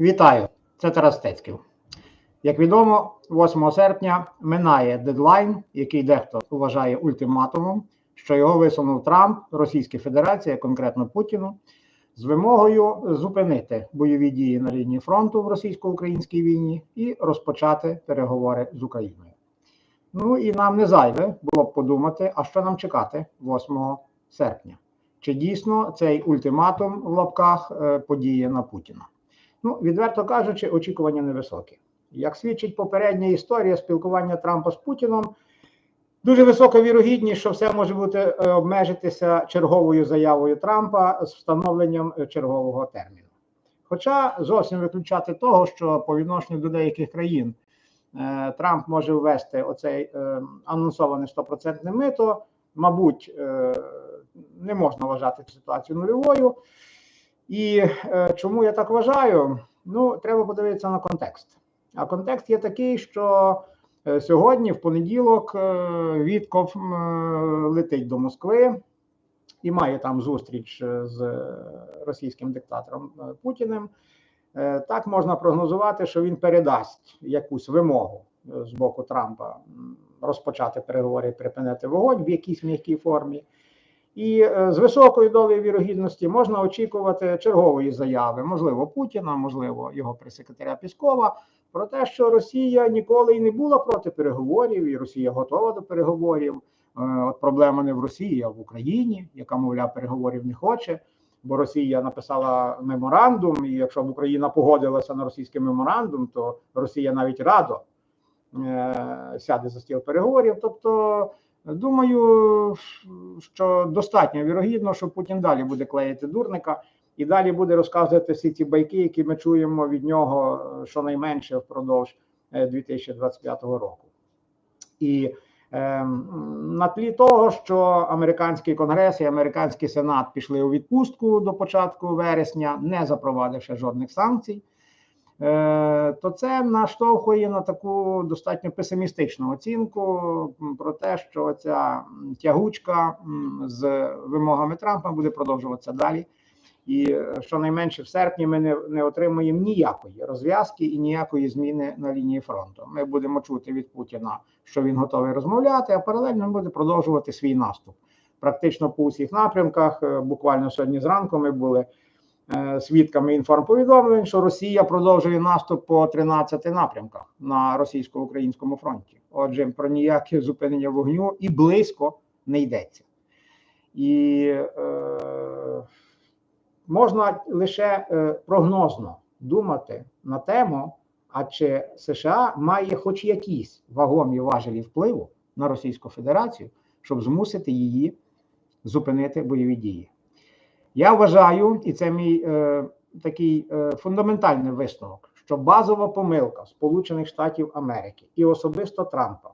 Вітаю, це Тарас Стецьків. Як відомо, 8 серпня минає дедлайн, який дехто вважає ультиматумом, що його висунув Трамп, Російська Федерація, конкретно Путіну, з вимогою зупинити бойові дії на лінії фронту в російсько-українській війні і розпочати переговори з Україною. Ну і нам не зайве було б подумати, а що нам чекати 8 серпня. Чи дійсно цей ультиматум в лапках е, подіє на Путіна? Ну, відверто кажучи, очікування невисокі. Як свідчить попередня історія спілкування Трампа з Путіном, дуже висока вірогідність, що все може бути е, обмежитися черговою заявою Трампа з встановленням е, чергового терміну. Хоча зовсім виключати того, що по відношенню до деяких країн е, Трамп може ввести оцей анонсоване 100% мито, мабуть, не можна вважати цю ситуацію нульовою. І е, чому я так вважаю? Ну, треба подивитися на контекст. А контекст є такий, що е, сьогодні, в понеділок, е, Вітков летить до Москви і має там зустріч з російським диктатором Путіним. Так можна прогнозувати, що він передасть якусь вимогу з боку Трампа розпочати переговори, припинити вогонь в якійсь м'якій формі. І е, з високою долею вірогідності можна очікувати чергової заяви, можливо, Путіна, можливо, його прес-секретаря Піскова, про те, що Росія ніколи і не була проти переговорів, і Росія готова до переговорів. Е, От проблема не в Росії, а в Україні, яка, мовляв, переговорів не хоче. Бо Росія написала меморандум, і якщо б Україна погодилася на російський меморандум, то Росія навіть радо е, сяде за стіл переговорів. Тобто, думаю, що достатньо вірогідно, що Путін далі буде клеїти дурника і далі буде розказувати всі ці байки, які ми чуємо від нього е, щонайменше впродовж е, 2025 року. І е, на тлі того, що американський конгрес і американський сенат пішли у відпустку до початку вересня, не запровадивши жодних санкцій, е, то це наштовхує на таку достатньо песимістичну оцінку про те, що ця тягучка з вимогами Трампа буде продовжуватися далі. І е, щонайменше в серпні ми не, не отримуємо ніякої розв'язки і ніякої зміни на лінії фронту. Ми будемо чути від Путіна, що він готовий розмовляти, а паралельно буде продовжувати свій наступ. Практично по усіх напрямках. Е, Буквально сьогодні зранку ми були е, свідками інформповідомлень, що Росія продовжує наступ по 13 напрямках на російсько-українському фронті. Отже, про ніяке зупинення вогню і близько не йдеться. І е, можна лише е, прогнозно думати на тему, а чи США має хоч якісь вагомі важелі впливу на Російську Федерацію, щоб змусити її зупинити бойові дії. Я вважаю, і це мій е, такий е, фундаментальний висновок, що базова помилка Сполучених Штатів Америки і особисто Трампа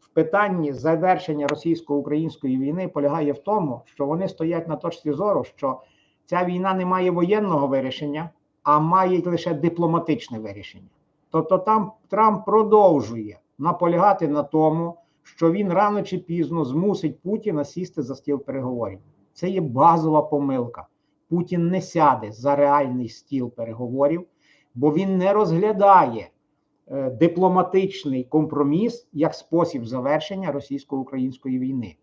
в питанні завершення російсько-української війни полягає в тому, що вони стоять на точці зору, що ця війна не має воєнного вирішення, а має лише дипломатичне вирішення. Тобто там Трамп продовжує наполягати на тому, що він рано чи пізно змусить Путіна сісти за стіл переговорів. Це є базова помилка. Путін не сяде за реальний стіл переговорів, бо він не розглядає е, дипломатичний компроміс як спосіб завершення російсько-української війни.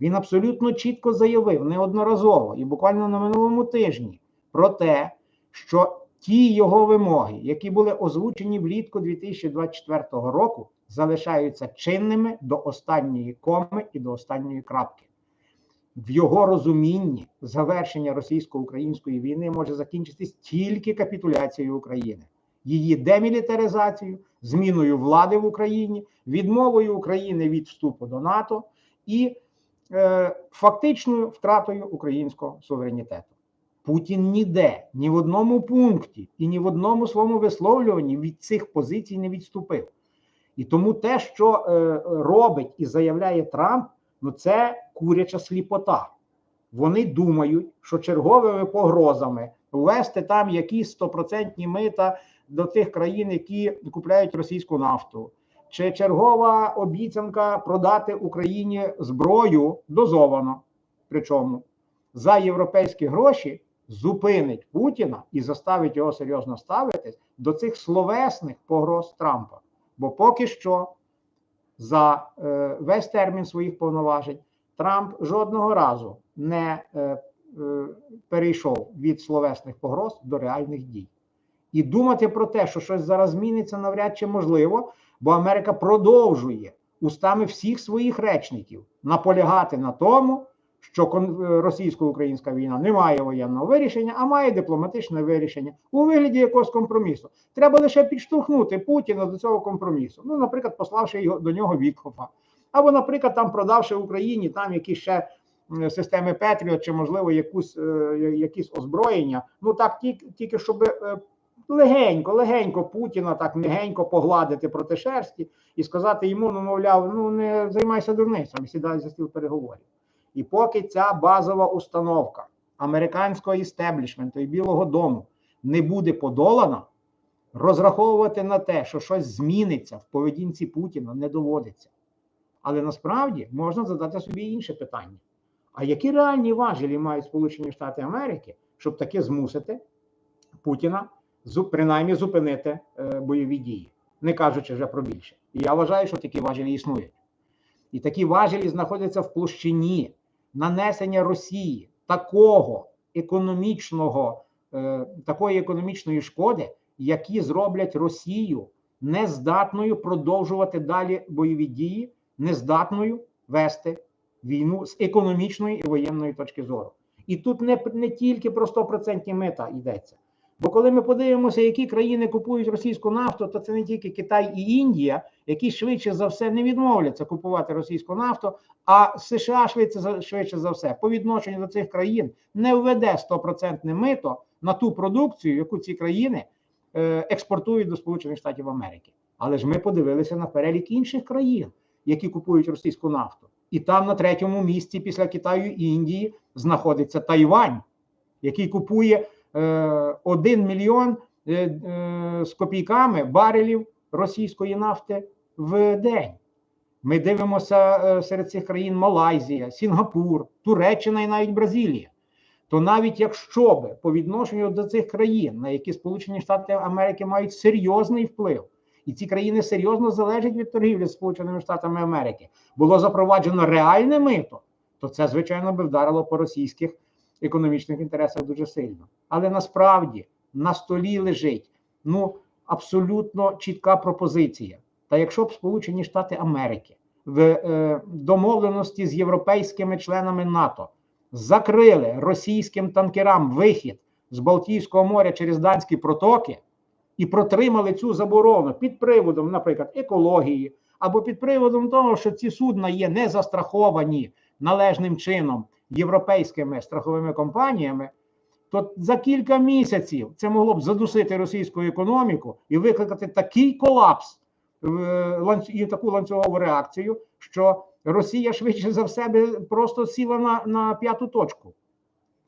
Він абсолютно чітко заявив неодноразово і буквально на минулому тижні про те, що ті його вимоги, які були озвучені влітку 2024 року, залишаються чинними до останньої коми і до останньої крапки. В його розумінні завершення російсько-української війни може закінчитись тільки капітуляцією України, її демілітаризацією, зміною влади в Україні, відмовою України від вступу до НАТО і е, фактичною втратою українського суверенітету. Путін ніде, ні в одному пункті і ні в одному своєму висловлюванні від цих позицій не відступив. І тому те, що е, робить і заявляє Трамп, ну це куряча сліпота. Вони думають, що черговими погрозами ввести там якісь стопроцентні мита до тих країн, які купляють російську нафту, чи чергова обіцянка продати Україні зброю дозовано, причому за європейські гроші зупинить Путіна і заставить його серйозно ставитись до цих словесних погроз Трампа. Бо поки що за е, весь термін своїх повноважень Трамп жодного разу не е, е, перейшов від словесних погроз до реальних дій. І думати про те, що щось зараз зміниться, навряд чи можливо, бо Америка продовжує устами всіх своїх речників наполягати на тому, що е, російсько-українська війна не має воєнного вирішення, а має дипломатичне вирішення у вигляді якогось компромісу. Треба лише підштовхнути Путіна до цього компромісу. Ну, наприклад, пославши його до нього Вітхофа, або, наприклад, там продавши Україні там якісь ще системи Петріот, чи можливо якусь е, якісь озброєння. Ну так тільки, щоб е, легенько, легенько Путіна так м'ягенько погладити проти шерсті і сказати йому, ну мовляв, ну не займайся дурницями, сідай за стіл переговорів. І поки ця базова установка американського істеблішменту і Білого Дому не буде подолана, розраховувати на те, що щось зміниться в поведінці Путіна, не доводиться. Але насправді можна задати собі інше питання: а які реальні важелі мають Сполучені Штати Америки, щоб таки змусити Путіна принаймні зупинити е, бойові дії, не кажучи вже про більше. І я вважаю, що такі важелі існують. І такі важелі знаходяться в площині нанесення Росії такого економічного, е, такої економічної шкоди, які зроблять Росію нездатною продовжувати далі бойові дії, нездатною вести війну з економічної і воєнної точки зору. І тут не, не тільки про 100% мита йдеться. Бо коли ми подивимося, які країни купують російську нафту, то це не тільки Китай і Індія, які швидше за все не відмовляться купувати російську нафту, а США швидше за швидше за все по відношенню до цих країн не введе 100% мито на ту продукцію, яку ці країни е, експортують до Сполучених Штатів Америки. Але ж ми подивилися на перелік інших країн, які купують російську нафту. І там на третьому місці після Китаю і Індії знаходиться Тайвань, який купує 1 мільйон е, е, з копійками барелів російської нафти в день. Ми дивимося е, серед цих країн Малайзія, Сінгапур, Туреччина і навіть Бразилія. То навіть якщо би по відношенню до цих країн, на які Сполучені Штати Америки мають серйозний вплив, і ці країни серйозно залежать від торгівлі з Сполученими Штатами Америки, було запроваджено реальне мито, то це, звичайно, би вдарило по російських економічних інтересах дуже сильно. Але насправді на столі лежить ну абсолютно чітка пропозиція. Та якщо б Сполучені Штати Америки в е, домовленості з європейськими членами НАТО закрили російським танкерам вихід з Балтійського моря через данські протоки і протримали цю заборону під приводом, наприклад, екології, або під приводом того, що ці судна є не застраховані належним чином європейськими страховими компаніями, то за кілька місяців це могло б задусити російську економіку і викликати такий колапс в і таку ланцюгову реакцію, що Росія швидше за все просто сіла на, на п'яту точку.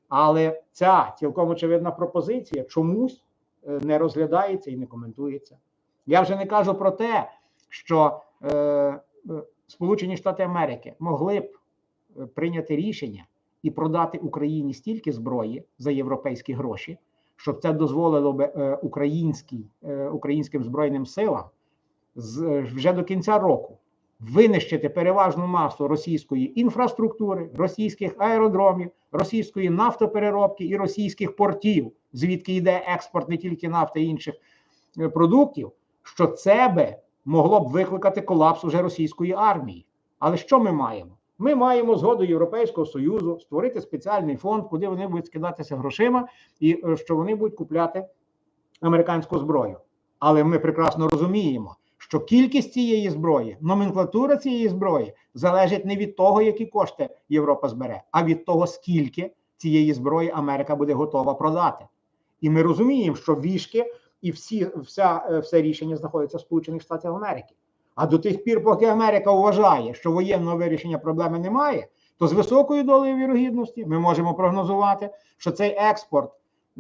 Але ця цілком очевидна пропозиція чомусь е, не розглядається і не коментується. Я вже не кажу про те, що е, е, Сполучені Штати Америки могли б е, прийняти рішення і продати Україні стільки зброї за європейські гроші, щоб це дозволило би е, українській, е, українським збройним силам е, вже до кінця року винищити переважну масу російської інфраструктури, російських аеродромів, російської нафтопереробки і російських портів, звідки йде експорт не тільки нафти і інших продуктів, що це би могло б викликати колапс уже російської армії. Але що ми маємо? Ми маємо згоду Європейського Союзу створити спеціальний фонд, куди вони будуть скидатися грошима, і е, що вони будуть купляти американську зброю. Але ми прекрасно розуміємо, що кількість цієї зброї, номенклатура цієї зброї залежить не від того, які кошти Європа збере, а від того, скільки цієї зброї Америка буде готова продати. І ми розуміємо, що вішки і всі, вся, е, все рішення знаходиться в Сполучених Штатах Америки. А до тих пір, поки Америка вважає, що воєнного вирішення проблеми немає, то з високою долею вірогідності ми можемо прогнозувати, що цей експорт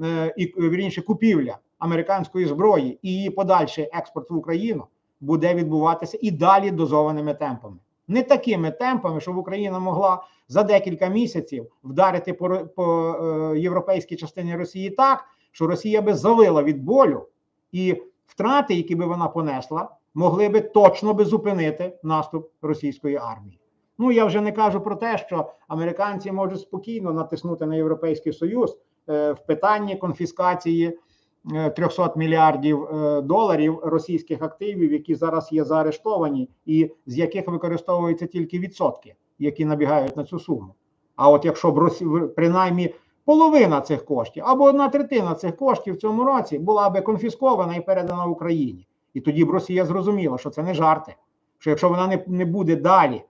е, і вірніше купівля американської зброї і її подальший експорт в Україну буде відбуватися і далі дозованими темпами. Не такими темпами, щоб Україна могла за декілька місяців вдарити по, по е, європейській частині Росії так, що Росія би завила від болю і втрати, які би вона понесла, могли би точно би зупинити наступ російської армії. Ну я вже не кажу про те, що американці можуть спокійно натиснути на Європейський Союз е, в питанні конфіскації е, 300 мільярдів е, доларів російських активів, які зараз є заарештовані, і з яких використовуються тільки відсотки, які набігають на цю суму. А от якщо б Росі... принаймні половина цих коштів або одна третина цих коштів в цьому році була би конфіскована і передана Україні, і тоді б Росія зрозуміла, що це не жарти. Що якщо вона не, не буде далі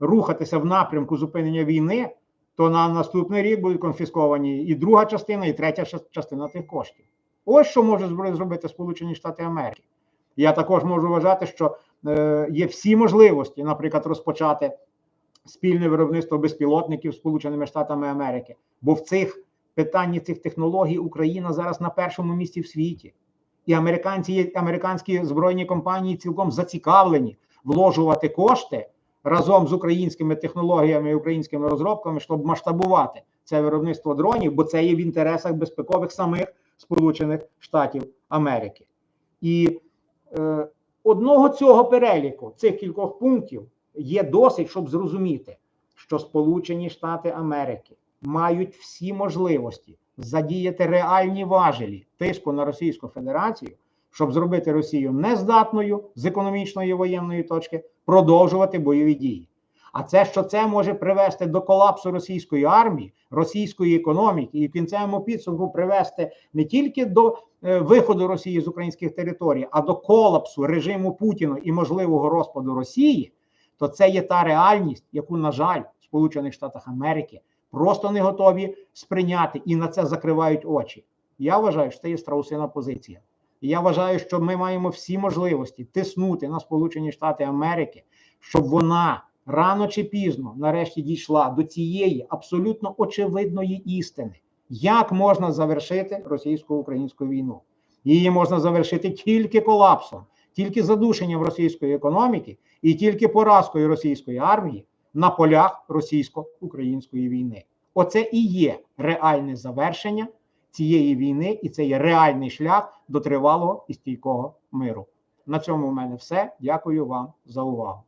рухатися в напрямку зупинення війни, то на наступний рік будуть конфісковані і друга частина, і третя частина тих коштів. Ось що можуть зробити- Сполучені Штати Америки. Я також можу вважати, що е, є всі можливості, наприклад, розпочати спільне виробництво безпілотників Сполученими Штатами Америки. Бо в цих питанні цих технологій Україна зараз на першому місці в світі. І американці, американські збройні компанії цілком зацікавлені вложувати кошти разом з українськими технологіями і українськими розробками, щоб масштабувати це виробництво дронів, бо це є в інтересах безпекових самих Сполучених Штатів Америки. І е, одного цього переліку цих кількох пунктів є досить, щоб зрозуміти, що Сполучені Штати Америки мають всі можливості задіяти реальні важелі тиску на Російську Федерацію, щоб зробити Росію нездатною з економічної і воєнної точки продовжувати бойові дії. А це що це може привести до колапсу російської армії, російської економіки, і в кінцевому підсумку привести не тільки до е, виходу Росії з українських територій, а до колапсу режиму Путіна і можливого розпаду Росії, то це є та реальність, яку, на жаль, в Сполучених Штатах Америки просто не готові сприйняти і на це закривають очі. Я вважаю, що це є страусина позиція. Я вважаю, що ми маємо всі можливості тиснути на Сполучені Штати Америки, щоб вона рано чи пізно нарешті дійшла до цієї абсолютно очевидної істини, як можна завершити російсько-українську війну. Її можна завершити тільки колапсом, тільки задушенням російської економіки і тільки поразкою російської армії на полях російсько-української війни. Оце і є реальне завершення цієї війни, і це є реальний шлях до тривалого і стійкого миру. На цьому в мене все. Дякую вам за увагу.